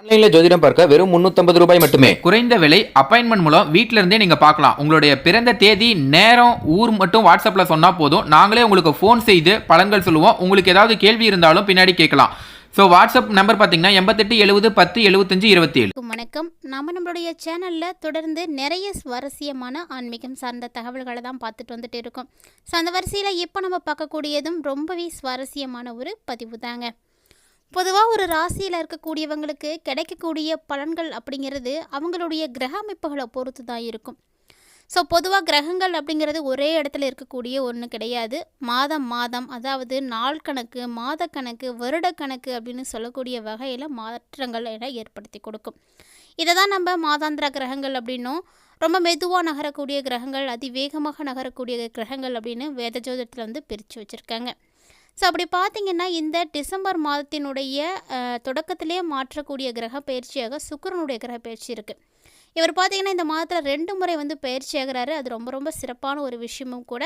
ஆன்லைன்ல ஜோதிடம் பார்க்க வெறும் 350 ரூபாய் மட்டுமே. குறைந்த விலை அப்பாயின்மெண்ட் மூலம் வீட்ல இருந்தே நீங்க பார்க்கலாம். உங்களுடைய பிறந்த தேதி நேரம் ஊர் மட்டும் வாட்ஸ்அப்ல சொன்னா போதும். நாங்களே உங்களுக்கு ஃபோன் செய்து பலன்கள் சொல்லுவோம். உங்களுக்கு ஏதாவது கேள்வி இருந்தாலும் பின்னாடி கேட்கலாம். ஸோ வாட்ஸ்அப் நம்பர் பார்த்தீங்கன்னா எண்பத்தெட்டு எழுபது பத்து எழுபத்தஞ்சு இருபத்தி ஏழு வணக்கம். நம்ம நம்மளுடைய சேனலில் தொடர்ந்து நிறைய சுவாரஸ்யமான ஆன்மீகம் சார்ந்த தகவல்களை தான் பார்த்துட்டு வந்துட்டு இருக்கோம். ஸோ அந்த வரிசையில் இப்போ நம்ம பார்க்கக்கூடியதும் ரொம்பவே சுவாரஸ்யமான ஒரு பதிவு தாங்க. பொதுவாக ஒரு ராசியில் இருக்கக்கூடியவங்களுக்கு கிடைக்கக்கூடிய பலன்கள் அப்படிங்கிறது அவங்களுடைய கிரக அமைப்புகளை பொறுத்து தான் இருக்கும். ஸோ பொதுவாக கிரகங்கள் அப்படிங்கிறது ஒரே இடத்துல இருக்கக்கூடிய ஒன்று கிடையாது. மாதம் மாதம் அதாவது நாள் கணக்கு மாத கணக்கு வருட கணக்கு அப்படின்னு சொல்லக்கூடிய வகையில் மாற்றங்கள் என ஏற்படுத்தி கொடுக்கும். இதை தான் நம்ம மாதாந்திர கிரகங்கள் அப்படின்னும் ரொம்ப மெதுவாக நகரக்கூடிய கிரகங்கள் அதிவேகமாக நகரக்கூடிய கிரகங்கள் அப்படின்னு வேத ஜோதத்தில் வந்து பிரித்து வச்சுருக்காங்க. ஸோ அப்படி பார்த்தீங்கன்னா இந்த டிசம்பர் மாதத்தினுடைய தொடக்கத்திலே மாற்றக்கூடிய கிரக பயிற்சியாக சுக்கிரனுடைய கிரக பயிற்சி இருக்குது இவர் பார்த்தீங்கன்னா இந்த மாதத்தில் ரெண்டு முறை வந்து பயிற்சி ஆகிறாரு. அது ரொம்ப ரொம்ப சிறப்பான ஒரு விஷயமும் கூட.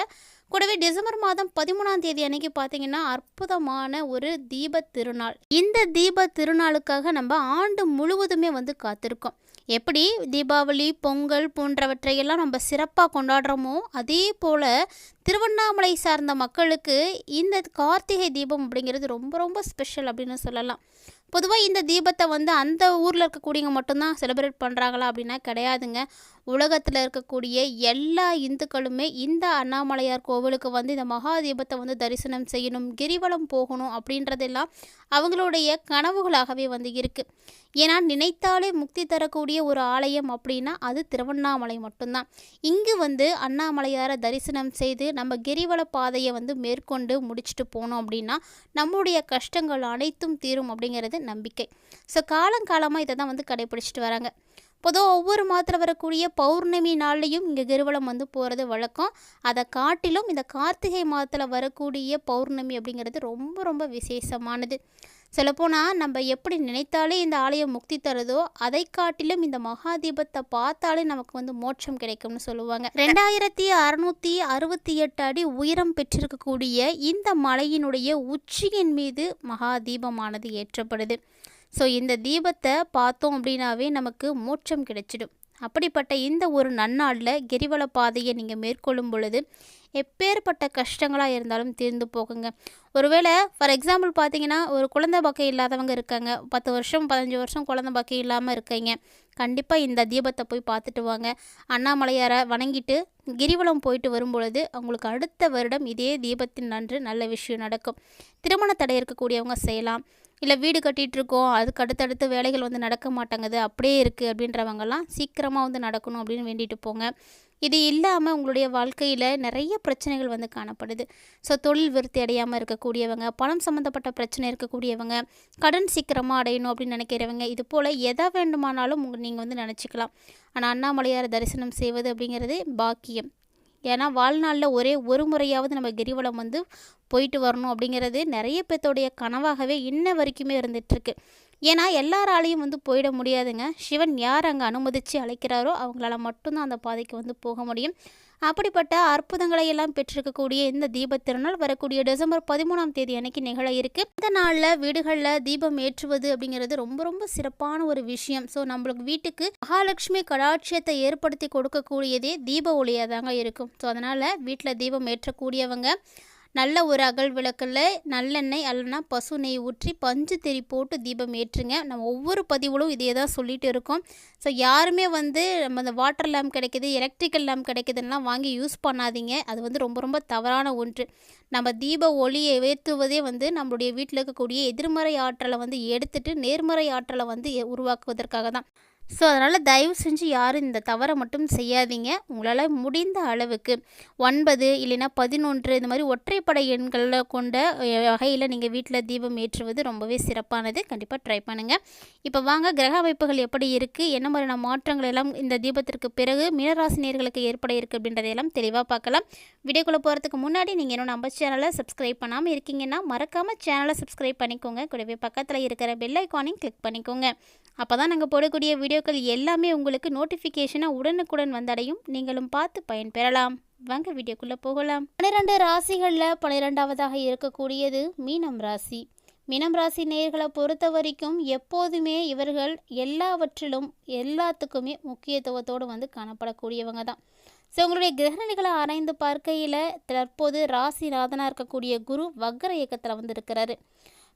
கூடவே டிசம்பர் மாதம் பதிமூணாம் தேதி அன்னைக்கு பார்த்தீங்கன்னா அற்புதமான ஒரு தீப திருநாள். இந்த தீப திருநாளுக்காக நம்ம ஆண்டு முழுவதுமே வந்து காத்திருக்கோம். எப்படி? தீபாவளி பொங்கல் போன்றவற்றையெல்லாம் நம்ம சிறப்பாக கொண்டாடுறோமோ அதே போல் திருவண்ணாமலை சார்ந்த மக்களுக்கு இந்த கார்த்திகை தீபம் அப்படிங்கிறது ரொம்ப ரொம்ப ஸ்பெஷல் அப்படின்னு சொல்லலாம். பொதுவாக இந்த தீபத்தை வந்து அந்த ஊரில் இருக்கக்கூடியவங்க மட்டும்தான் செலிப்ரேட் பண்ணுறாங்களா அப்படின்னா கிடையாதுங்க. உலகத்தில் இருக்கக்கூடிய எல்லா இந்துக்களுமே இந்த அண்ணாமலையார் கோவிலுக்கு வந்து இந்த மகாதீபத்தை வந்து தரிசனம் செய்யணும் கிரிவலம் போகணும் அப்படின்றதெல்லாம் அவங்களுடைய கனவுகளாகவே வந்து இருக்குது ஏன்னா நினைத்தாலே முக்தி தரக்கூடிய ஒரு ஆலயம் அப்படின்னா அது திருவண்ணாமலை மட்டும்தான். இங்கு வந்து அண்ணாமலையாரை தரிசனம் செய்து நம்ம கிரிவல பாதையை வந்து மேற்கொண்டு முடிச்சுட்டு போனோம் அப்படின்னா நம்முடைய கஷ்டங்கள் அனைத்தும் தீரும் அப்படிங்கிறது நம்பிக்கை. ஸோ காலங்காலமாக இதை தான் வந்து கடைபிடிச்சிட்டு வராங்க. பொதுவாக ஒவ்வொரு மாதத்தில் வரக்கூடிய பௌர்ணமி நாள்லையும் இங்கே கிருவலம் வந்து போகிறது வழக்கம். அதை காட்டிலும் இந்த கார்த்திகை மாதத்தில் வரக்கூடிய பௌர்ணமி அப்படிங்கிறது ரொம்ப ரொம்ப விசேஷமானது. சொல்லப்போனால் நம்ம எப்படி நினைத்தாலே இந்த ஆலயம் முக்தி தருதோ அதை காட்டிலும் இந்த மகா தீபத்தை பார்த்தாலே நமக்கு வந்து மோட்சம் கிடைக்கும்னு சொல்லுவாங்க. ரெண்டாயிரத்தி அறுநூத்தி அறுபத்தி எட்டு அடி உயரம் பெற்றிருக்கக்கூடிய இந்த மலையினுடைய உச்சியின் மீது மகாதீபமானது ஏற்றப்படுது. ஸோ இந்த தீபத்தை பார்த்தோம் அப்படின்னாவே நமக்கு மோட்சம் கிடைச்சிடும். அப்படிப்பட்ட இந்த ஒரு நன்னாளில் கிரிவல பாதையை நீங்கள் மேற்கொள்ளும் பொழுது எப்பேற்பட்ட கஷ்டங்களாக இருந்தாலும் தீர்ந்து போகுங்க. ஒருவேளை ஃபார் எக்ஸாம்பிள் பார்த்தீங்கன்னா ஒரு குழந்தை பக்கம் இல்லாதவங்க இருக்காங்க. பத்து வருஷம் பதினஞ்சு வருஷம் குழந்தை பக்கம் இல்லாமல் இருக்கீங்க. கண்டிப்பாக இந்த தீபத்தை போய் பார்த்துட்டு வாங்க. அண்ணாமலையாரை வணங்கிட்டு கிரிவலம் போயிட்டு வரும்பொழுது அவங்களுக்கு அடுத்த வருடம் இதே தீபத்தின் நன்று நல்ல விஷயம் நடக்கும். திருமண தடை இருக்கக்கூடியவங்க செய்யலாம். இல்லை வீடு கட்டிகிட்ருக்கோம் அதுக்கு அடுத்தடுத்து வேலைகள் வந்து நடக்க மாட்டேங்குது அப்படியே இருக்குது அப்படின்றவங்கலாம் சீக்கிரமாக வந்து நடக்கணும் அப்படின்னு வேண்டிட்டு போங்க. இது இல்லாமல் உங்களுடைய வாழ்க்கையில் நிறைய பிரச்சனைகள் வந்து காணப்படுது. ஸோ தொழில் விருத்தி அடையாமல் இருக்கக்கூடியவங்க பணம் சம்மந்தப்பட்ட பிரச்சனை இருக்கக்கூடியவங்க கடன் சீக்கிரமாக அடையணும் அப்படின்னு நினைக்கிறவங்க இது போல் எதை வேண்டுமானாலும் நீங்கள் வந்து நினச்சிக்கலாம். ஆனால் அண்ணாமலையார் தரிசனம் செய்வது அப்படிங்கிறது பாக்கியம். ஏன்னா வாழ்நாளில் ஒரே ஒரு முறையாவது நம்ம கிரிவலம் வந்து போயிட்டு வரணும் அப்படிங்கிறது நிறைய பேர்த்தோடைய கனவாகவே இன்ன வரைக்குமே இருந்துகிட்ருக்கு ஏன்னா எல்லாராலையும் வந்து போயிட முடியாதுங்க. சிவன் யார் அங்கே அனுமதித்து அழைக்கிறாரோ அவங்களால மட்டும்தான் அந்த பாதைக்கு வந்து போக முடியும். அப்படிப்பட்ட அற்புதங்களை எல்லாம் பெற்றிருக்கக்கூடிய இந்த தீப திருநாள் வரக்கூடிய டிசம்பர் பதிமூணாம் தேதி அன்னைக்கு நிகழ இருக்கு. இந்த நாளில் வீடுகளில் தீபம் ஏற்றுவது அப்படிங்கிறது ரொம்ப ரொம்ப சிறப்பான ஒரு விஷயம். ஸோ நம்மளுக்கு வீட்டுக்கு மகாலட்சுமி கடாட்சியத்தை ஏற்படுத்தி கொடுக்கக்கூடியதே தீப ஒளியாக தாங்க இருக்கும். ஸோ அதனால் வீட்டில் தீபம் ஏற்றக்கூடியவங்க நல்ல ஒரு அகல் விளக்கில் நல்லெண்ணெய் அல்லனா பசு நெய் ஊற்றி பஞ்சு திரி போட்டு தீபம் ஏற்றுங்க. நம்ம ஒவ்வொரு பதிவுகளும் இதே தான் சொல்லிகிட்டு இருக்கோம். ஸோ யாருமே வந்து நம்ம இந்த வாட்டர் லேம்ப் கிடைக்கிது எலக்ட்ரிக்கல் லேம்ப் கிடைக்குதுன்னெலாம் வாங்கி யூஸ் பண்ணாதீங்க. அது வந்து ரொம்ப ரொம்ப தவறான ஒன்று. நம்ம தீப ஒளியை ஏற்றுவதே வந்து நம்மளுடைய வீட்டில் இருக்கக்கூடிய எதிர்மறை ஆற்றலை வந்து எடுத்துட்டு நேர்மறை ஆற்றலை வந்து உருவாக்குவதற்காக தான். ஸோ அதனால் தயவு செஞ்சு யாரும் இந்த தவறை மட்டும் செய்யாதீங்க. உங்களால் முடிந்த அளவுக்கு ஒன்பது இல்லைன்னா பதினொன்று இந்த மாதிரி ஒற்றைப்படை எண்களில் கொண்ட வகையில் நீங்கள் வீட்டில் தீபம் ஏற்றுவது ரொம்பவே சிறப்பானது. கண்டிப்பாக ட்ரை பண்ணுங்கள் இப்போ வாங்க கிரக அமைப்புகள் எப்படி இருக்குது என்ன மாதிரியான மாற்றங்கள் எல்லாம் இந்த தீபத்திற்கு பிறகு மீனராசினியர்களுக்கு ஏற்பட இருக்குது அப்படின்றதையெல்லாம் தெளிவாக பார்க்கலாம். வீடியோக்குள்ளே போகிறதுக்கு முன்னாடி நீங்கள் இன்னும் நம்ம சேனலை சப்ஸ்கிரைப் பண்ணாமல் இருக்கீங்கன்னா மறக்காமல் சேனலை சப்ஸ்கிரைப் பண்ணிக்கோங்க. கூடவே பக்கத்தில் இருக்கிற பெல் ஐக்கானையும் கிளிக் பண்ணிக்கோங்க. அப்போ தான் நாங்கள் போடக்கூடிய வீடியோ வீடியோக்கள் எல்லாமே உங்களுக்கு நோட்டிஃபிகேஷனாக உடனுக்குடன் வந்தடையும். நீங்களும் பார்த்து பயன்பெறலாம் வாங்க வீடியோக்குள்ளே போகலாம். பன்னிரெண்டு ராசிகளில் பன்னிரெண்டாவதாக இருக்கக்கூடியது மீனம் ராசி. மீனம் ராசி நேர்களை பொறுத்த வரைக்கும் எப்போதுமே இவர்கள் எல்லாவற்றிலும் எல்லாத்துக்குமே முக்கியத்துவத்தோடு வந்து காணப்படக்கூடியவங்க தான். ஸோ உங்களுடைய கிரகணிகளை ஆராய்ந்து பார்க்கையில் தற்போது ராசி நாதனாக இருக்கக்கூடிய குரு வக்ர இயக்கத்தில் வந்து இருக்கிறாரு.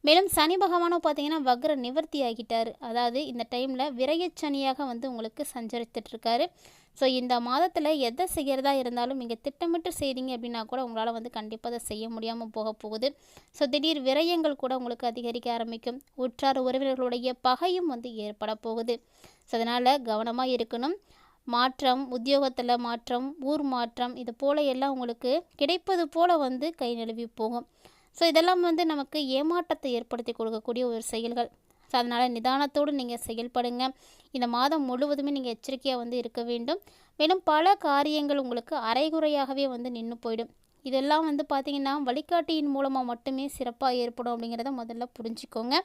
மேலும் சனி பகவானும் பார்த்தீங்கன்னா வக்ர நிவர்த்தி ஆகிட்டார். அதாவது இந்த டைமில் விரயச்சனியாக வந்து உங்களுக்கு சஞ்சரித்துட்ருக்காரு ஸோ இந்த மாதத்தில் எதை செய்கிறதா இருந்தாலும் நீங்கள் திட்டமிட்டு செய்தீங்க அப்படின்னா கூட உங்களால் வந்து கண்டிப்பாக அதை செய்ய முடியாமல் போக போகுது. ஸோ திடீர் விரயங்கள் கூட உங்களுக்கு அதிகரிக்க ஆரம்பிக்கும். உற்றார் உறவினர்களுடைய பகையும் வந்து ஏற்பட போகுது. ஸோ அதனால் கவனமாக இருக்கணும். மாற்றம் உத்தியோகத்தில் மாற்றம் ஊர் மாற்றம் இது போல எல்லாம் உங்களுக்கு கிடைப்பது போல் வந்து கை நழுவி போகும். ஸோ இதெல்லாம் வந்து நமக்கு ஏமாற்றத்தை ஏற்படுத்தி கொடுக்கக்கூடிய ஒரு செயல்கள். ஸோ அதனால் நிதானத்தோடு நீங்கள் செயல்படுங்க. இந்த மாதம் முழுவதுமே நீங்கள் எச்சரிக்கையாக வந்து இருக்க வேண்டும். மேலும் பல காரியங்கள் உங்களுக்கு அரைகுறையாகவே வந்து நின்று போயிடும். இதெல்லாம் வந்து பார்த்திங்கன்னா வழிகாட்டியின் மூலமாக மட்டுமே சிறப்பாக ஏற்படும் அப்படிங்கிறத முதல்ல புரிஞ்சுக்கோங்க.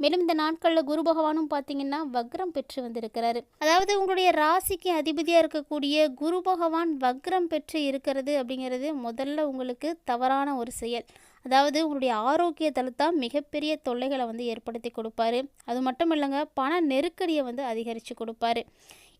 மேலும் இந்த நாட்களில் குரு பகவானும் பார்த்தீங்கன்னா வக்ரம் பெற்று வந்திருக்கிறாரு. அதாவது உங்களுடைய ராசிக்கு அதிபதியாக இருக்கக்கூடிய குரு பகவான் வக்ரம் பெற்று இருக்கிறது அப்படிங்கிறது முதல்ல உங்களுக்கு தவறான ஒரு செயல். அதாவது உங்களுடைய ஆரோக்கியத்தில் தான் மிகப்பெரிய தொல்லைகளை வந்து ஏற்படுத்தி கொடுப்பாரு. அது மட்டும் இல்லைங்க பண நெருக்கடியை வந்து அதிகரித்து கொடுப்பாரு.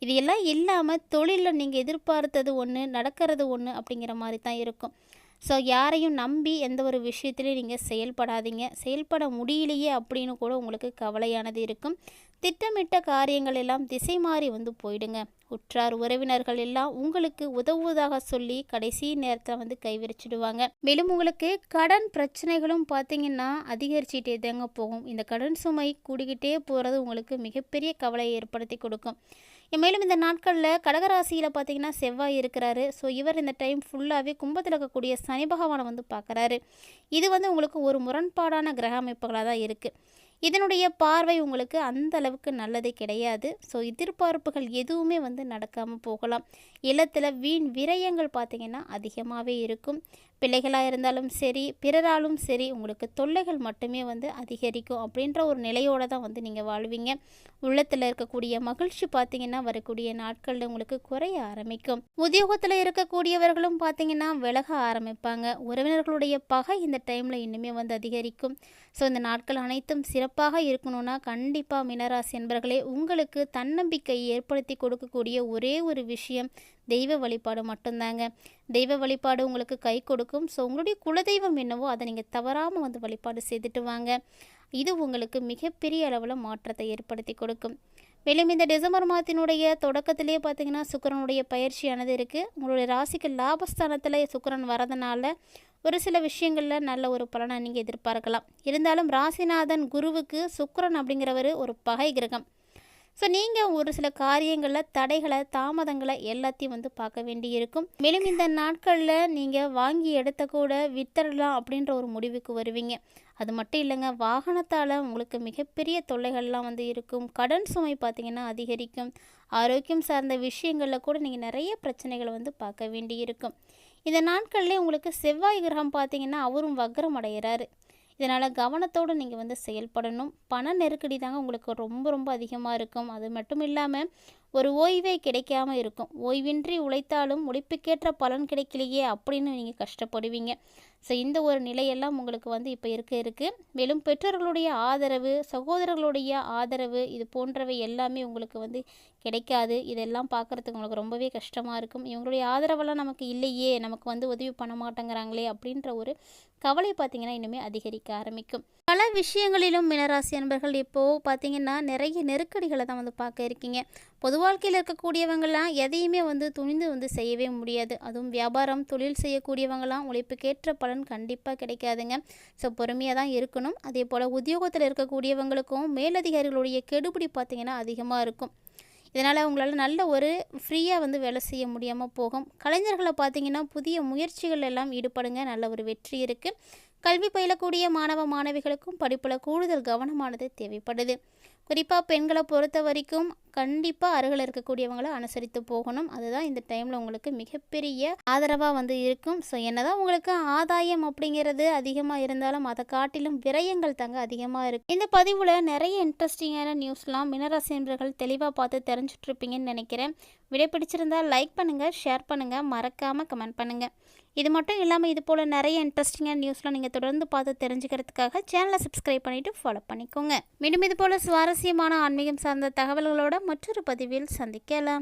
இது எல்லாம் இல்லாமல் தொழிலில் நீங்கள் எதிர்பார்த்தது ஒன்று நடக்கிறது ஒன்று அப்படிங்கிற மாதிரி தான் இருக்கும். ஸோ யாரையும் நம்பி எந்த ஒரு விஷயத்துலையும் நீங்கள் செயல்படாதீங்க. செயல்பட முடியலையே அப்படின்னு கூட உங்களுக்கு கவலையானது இருக்கும். திட்டமிட்ட காரியங்கள் எல்லாம் திசை மாறி வந்து போயிடுங்க. உற்றார் உறவினர்கள் எல்லாம் உங்களுக்கு உதவுவதாக சொல்லி கடைசி நேரத்தில் வந்து கைவிரிச்சிடுவாங்க மேலும் உங்களுக்கு கடன் பிரச்சனைகளும் பார்த்தீங்கன்னா அதிகரிச்சுட்டே தாங்க போகும். இந்த கடன் சுமை கூடிக்கிட்டே போகிறது உங்களுக்கு மிகப்பெரிய கவலையை ஏற்படுத்தி கொடுக்கும். மேலும் இந்த நாட்களில் கடகராசியில் பார்த்தீங்கன்னா செவ்வாய் இருக்கிறாரு. ஸோ இவர் இந்த டைம் ஃபுல்லாகவே கும்பத்தில் இருக்கக்கூடிய சனி பகவானை வந்து பார்க்குறாரு இது வந்து உங்களுக்கு ஒரு முரண்பாடான கிரக அமைப்புகளாக தான் இருக்குது இதனுடைய பார்வை உங்களுக்கு அந்த அளவுக்கு நல்லது கிடையாது. ஸோ எதிர்பார்ப்புகள் எதுவுமே வந்து நடக்காமல் போகலாம். இல்லத்தில் வீண் விரயங்கள் பார்த்திங்கன்னா அதிகமாகவே இருக்கும். பிள்ளைகளாக இருந்தாலும் சரி பிறராலும் சரி உங்களுக்கு தொல்லைகள் மட்டுமே வந்து அதிகரிக்கும் அப்படின்ற ஒரு நிலையோடு தான் வந்து நீங்கள் வாழ்வீங்க. உள்ளத்தில் இருக்கக்கூடிய மகிழ்ச்சி பார்த்திங்கன்னா வரக்கூடிய நாட்களில் உங்களுக்கு குறைய ஆரம்பிக்கும். உத்தியோகத்தில் இருக்கக்கூடியவர்களும் பார்த்தீங்கன்னா விலக ஆரம்பிப்பாங்க. உறவினர்களுடைய பகை இந்த டைமில் இன்னுமே வந்து அதிகரிக்கும். ஸோ இந்த நாட்கள் அனைத்தும் சிறப்பாக இருக்கணும்னா கண்டிப்பாக மினராசி என்பர்களே உங்களுக்கு தன்னம்பிக்கை ஏற்படுத்தி கொடுக்கக்கூடிய ஒரே ஒரு விஷயம் தெய்வ வழிபாடு மட்டும்தாங்க. தெய்வ வழிபாடு உங்களுக்கு கை கொடுக்கும் இருக்கும். ஸோ உங்களுடைய குலதெய்வம் என்னவோ அதை நீங்கள் தவறாமல் வந்து வழிபாடு செய்துட்டு வாங்க. இது உங்களுக்கு மிகப்பெரிய அளவில் மாற்றத்தை ஏற்படுத்தி கொடுக்கும். மேலும் இந்த டிசம்பர் மாதத்தினுடைய தொடக்கத்திலே பார்த்தீங்கன்னா சுக்கரனுடைய பயிற்சியானது இருக்குது உங்களுடைய ராசிக்கு லாபஸ்தானத்தில் சுக்கரன் வரதுனால ஒரு சில விஷயங்களில் நல்ல ஒரு பலனை நீங்கள் எதிர்பார்க்கலாம். இருந்தாலும் ராசிநாதன் குருவுக்கு சுக்கரன் அப்படிங்கிறவர் ஒரு பகை கிரகம். ஸோ நீங்கள் ஒரு சில காரியங்களில் தடைகளை தாமதங்களை எல்லாத்தையும் வந்து பார்க்க வேண்டி இருக்கும் மேலும் இந்த நாட்களில் நீங்கள் வாங்கி எடுத்த கூட வித்தரலாம் அப்படின்ற ஒரு முடிவுக்கு வருவீங்க. அது மட்டும் இல்லைங்க வாகனத்தால் உங்களுக்கு மிகப்பெரிய தொல்லைகள்லாம் வந்து இருக்கும். கடன் சுமை பார்த்திங்கன்னா அதிகரிக்கும். ஆரோக்கியம் சார்ந்த விஷயங்களில் கூட நீங்கள் நிறைய பிரச்சனைகளை வந்து பார்க்க வேண்டி இருக்கும் இந்த நாட்கள்லேயே உங்களுக்கு செவ்வாய் கிரகம் பார்த்தீங்கன்னா அவரும் வக்ரம் அடைகிறாரு இதனால் கவனத்தோடு நீங்கள் வந்து செயல்படணும். பண நெருக்கடி தாங்க உங்களுக்கு ரொம்ப ரொம்ப அதிகமாக இருக்கும். அது மட்டும் இல்லாமல் ஒரு ஓய்வே கிடைக்காம இருக்கும். ஓய்வின்றி உழைத்தாலும் உழைப்புக்கேற்ற பலன் கிடைக்கலையே அப்படின்னு நீங்கள் கஷ்டப்படுவீங்க. ஸோ இந்த ஒரு நிலையெல்லாம் உங்களுக்கு வந்து இப்போ இருக்க இருக்குது மேலும் பெற்றோர்களுடைய ஆதரவு சகோதரர்களுடைய ஆதரவு இது போன்றவை எல்லாமே உங்களுக்கு வந்து கிடைக்காது. இதெல்லாம் பார்க்குறதுக்கு உங்களுக்கு ரொம்பவே கஷ்டமாக இருக்கும். இவங்களுடைய ஆதரவெல்லாம் நமக்கு இல்லையே நமக்கு வந்து உதவி பண்ண மாட்டேங்கிறாங்களே அப்படின்ற ஒரு கவலை பார்த்திங்கன்னா இன்னுமே அதிகரிக்க ஆரம்பிக்கும். பல விஷயங்களிலும் மினராசி அன்பர்கள் இப்போது பார்த்திங்கன்னா நிறைய நெருக்கடிகளை தான் வந்து பார்க்க இருக்கீங்க. பொது வாழ்க்கையில் இருக்கக்கூடியவங்களாம் எதையுமே வந்து துணிந்து வந்து செய்யவே முடியாது. அதுவும் வியாபாரம் தொழில் செய்யக்கூடியவங்களாம் உழைப்புக்கேற்ற பலன் கண்டிப்பாக கிடைக்காதுங்க. ஸோ பொறுமையாக தான் இருக்கணும். அதே போல் உத்தியோகத்தில் இருக்கக்கூடியவங்களுக்கும் மேலதிகாரிகளுடைய கெடுபிடி பார்த்திங்கன்னா அதிகமாக இருக்கும். இதனால் உங்களால் நல்ல ஒரு ஃப்ரீயாக வந்து வேலை செய்ய முடியாமல் போகும். கலைஞர்களை பார்த்தீங்கன்னா புதிய முயற்சிகள் எல்லாம் ஈடுபடுங்க. நல்ல ஒரு வெற்றி இருக்குது கல்வி பயிலக்கூடிய மாணவ மாணவிகளுக்கும் படிப்பில் கூடுதல் கவனமானது தேவைப்படுது. குறிப்பாக பெண்களை பொறுத்த வரைக்கும் கண்டிப்பாக அருகில் இருக்கக்கூடியவங்களை அனுசரித்து போகணும். அதுதான் இந்த டைமில் உங்களுக்கு மிகப்பெரிய ஆதரவாக வந்து இருக்கும். ஸோ என்னதான் உங்களுக்கு ஆதாயம் அப்படிங்கிறது அதிகமாக இருந்தாலும் அதை காட்டிலும் விரயங்கள் தாங்க அதிகமாக இருக்குது இந்த பதிவில் நிறைய இன்ட்ரெஸ்டிங்கான நியூஸ்லாம் மினராசி என்பர்கள் தெளிவாக பார்த்து தெரிஞ்சுட்ருப்பீங்கன்னு நினைக்கிறேன். விடை பிடிச்சிருந்தால் லைக் பண்ணுங்கள் ஷேர் பண்ணுங்கள் மறக்காமல் கமெண்ட் பண்ணுங்கள் இது மட்டும் இல்லாமல் இது போல் நிறைய இன்ட்ரெஸ்டிங்கான நியூஸ்லாம் நீங்கள் தொடர்ந்து பார்த்து தெரிஞ்சுக்கிறதுக்காக சேனலை சப்ஸ்கிரைப் பண்ணிவிட்டு ஃபாலோ பண்ணிக்கோங்க. மீண்டும் இது போல் சுவாரஸ்யமான ஆன்மீகம் சார்ந்த தகவல்களோட மற்றொரு பதிவில் சந்திக்கலாம்.